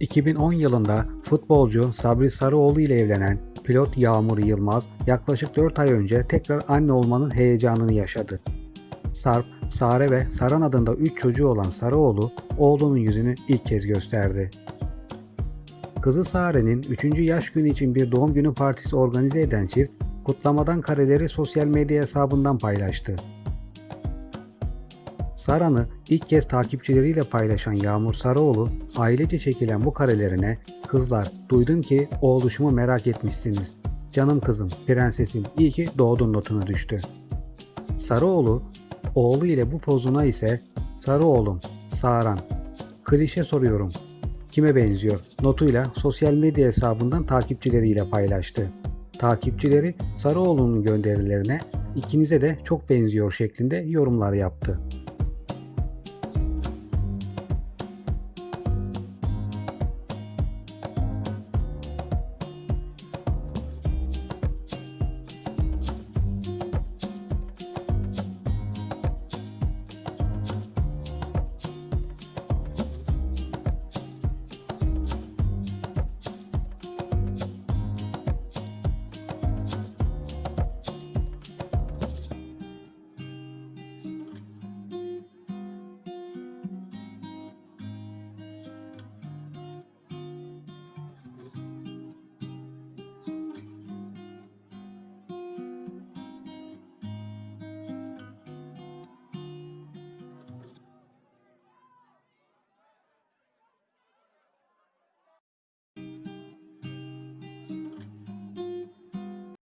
2010 yılında futbolcu Sabri Sarıoğlu ile evlenen pilot Yağmur Yılmaz yaklaşık 4 ay önce tekrar anne olmanın heyecanını yaşadı. Sarp, Sare ve Saran adında 3 çocuğu olan Sarıoğlu oğlunun yüzünü ilk kez gösterdi. Kızı Sare'nin 3. yaş günü için bir doğum günü partisi organize eden çift, kutlamadan kareleri sosyal medya hesabından paylaştı. Saran'ı ilk kez takipçileriyle paylaşan Yağmur Sarıoğlu, ailece çekilen bu karelerine "Kızlar, duydum ki oğluşumu merak etmişsiniz. Canım kızım, prensesim, iyi ki doğdun." notunu düştü. Sarıoğlu, oğlu ile bu pozuna ise "Sarı oğlum, Saran, klişe soruyorum, kime benziyor?" notuyla sosyal medya hesabından takipçileriyle paylaştı. Takipçileri Sarıoğlu'nun gönderilerine ikinize de çok benziyor şeklinde yorumlar yaptı.